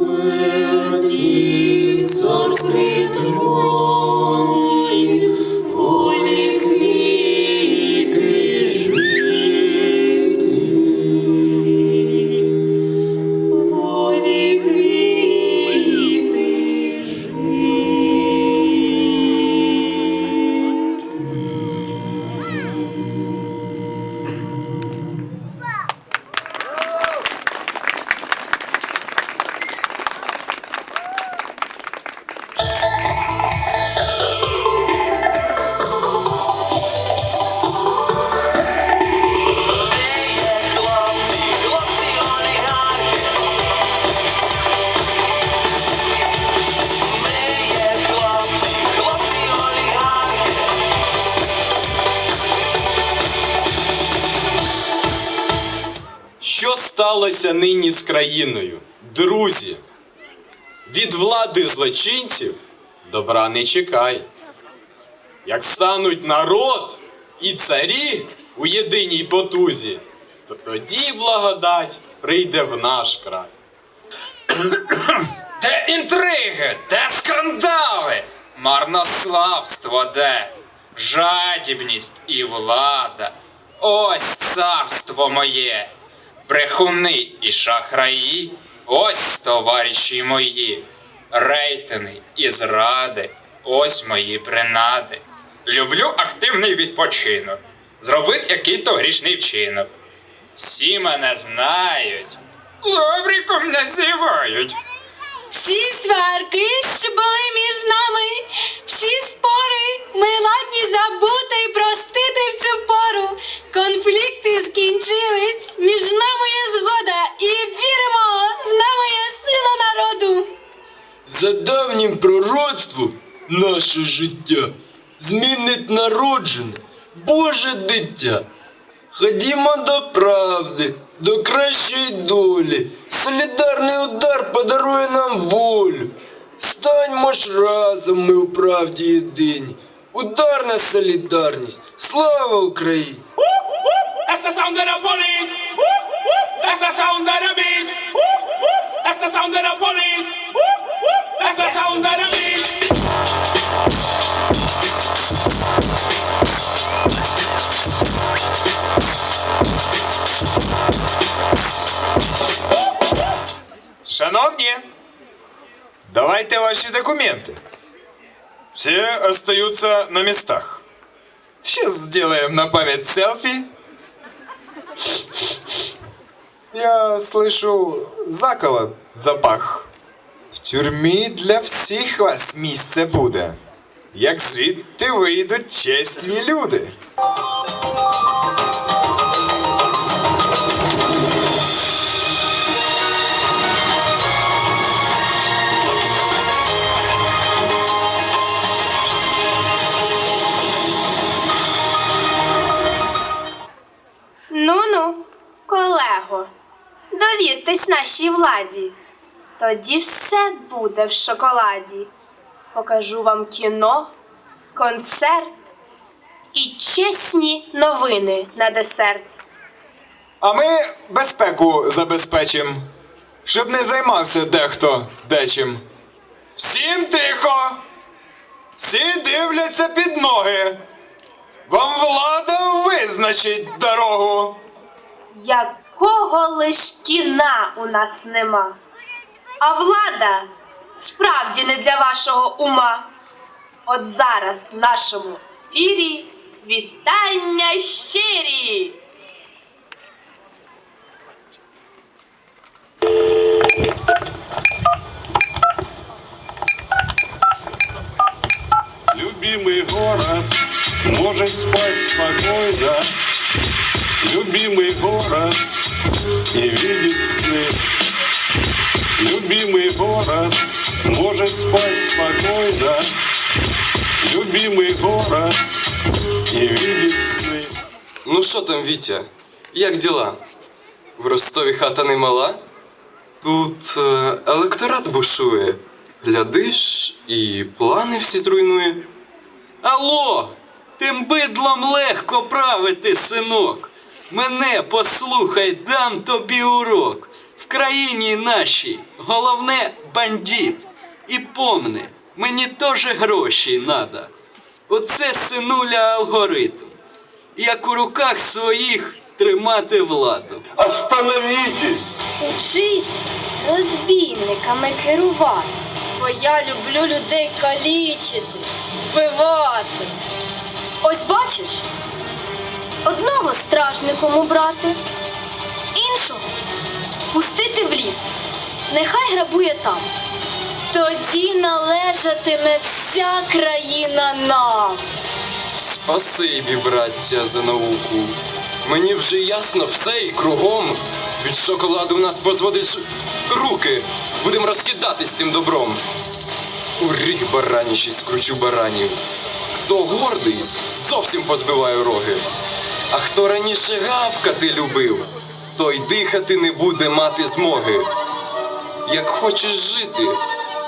will, Dich, Zorgs, Що сталося нині з країною? Друзі, від влади злочинців добра не чекай. Як стануть народ і царі у єдиній потузі, то тоді благодать прийде в наш край. Де інтриги, де скандали, марнославство де, жадібність і влада. Ось царство моє, брехуни і шахраї, ось товариші мої, рейтинги і зради, ось мої принади. Люблю активний відпочинок, зробить який-то грішний вчинок. Всі мене знають, Лавриком називають. Всі сварки, що були між нами, всі спори, ми ладні забути і простити в цю наше життя змінить народжене Боже дитя. Ходімо до правди, до кращої долі. Солідарний удар подарує нам волю. Станьмо ж разом ми у правді єдині. Ударна солідарність. Слава Україні! That's the sound of the police. That's the sound of the beast. That's the sound of the police. Документи. Все остаются на местах. Сейчас сделаем на память селфи. Я слышу, заколот запах. В тюрмі для всіх вас місце буде. Як звідти вийдуть чесні люди. Довіртесь нашій владі. Тоді все буде в шоколаді. Покажу вам кіно, концерт і чесні новини на десерт. А ми безпеку забезпечим, щоб не займався дехто дечим. Всім тихо! Всі дивляться під ноги. Вам влада визначить дорогу. Якого лиш кіна у нас нема. А влада справді не для вашого ума. От зараз в нашому ефірі вітання щирі! Любимый город может спать спокойно Любимый город не видит сны. Любимый город может спать спокойно. Любимый город не видит сны. Ну що там, Вітя? Як діла? В Ростові хата не мала? Тут е, електорат бушує. Глядиш, і плани всі зруйнує. Алло, тим бидлом легко правити, синок. Мене послухай, дам тобі урок. В країні нашій головне бандит. І помни, мені теж гроші надо. Оце синуля алгоритм. Як у руках своїх тримати владу. Учись розбійниками керувати. Бо я люблю людей калічити, вбивати. Ось бачиш, одного стражником убрати, іншого пустити в ліс. Нехай грабує там. Тоді належатиме вся країна нам. Спасибі, браття, за науку. Мені вже ясно все і кругом. Від шоколаду в нас позводиш руки. Будем розкидатись тим добром. У ріг бараніший скручу баранів. Хто гордий, зовсім позбиваю роги. А хто раніше гавкати любив, той дихати не буде мати змоги. Як хочеш жити,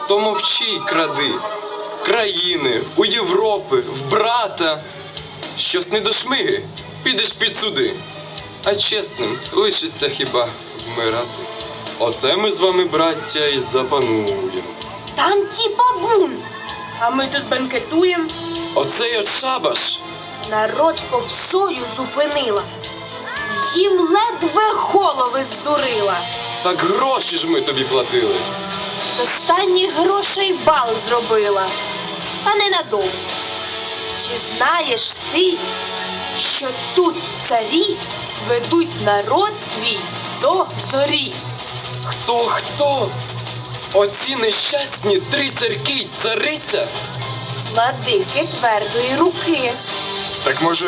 то мовчи й кради. Країни, у Європи, в брата. Щось не до шмиги, підеш під суди. А чесним лишиться хіба вмирати. Оце ми з вами, браття, і запануємо. Там тіпа бун, а ми тут бенкетуємо. Оцей от шабаш. Народ попсою зупинила. Їм ледве голови здурила. Так гроші ж ми тобі платили. З останніх грошей бал зробила. Та ненадовго. Чи знаєш ти, що тут царі ведуть народ твій до зорі? Хто хто? Оці нещасні три царки й цариця? Владики твердої руки. Так може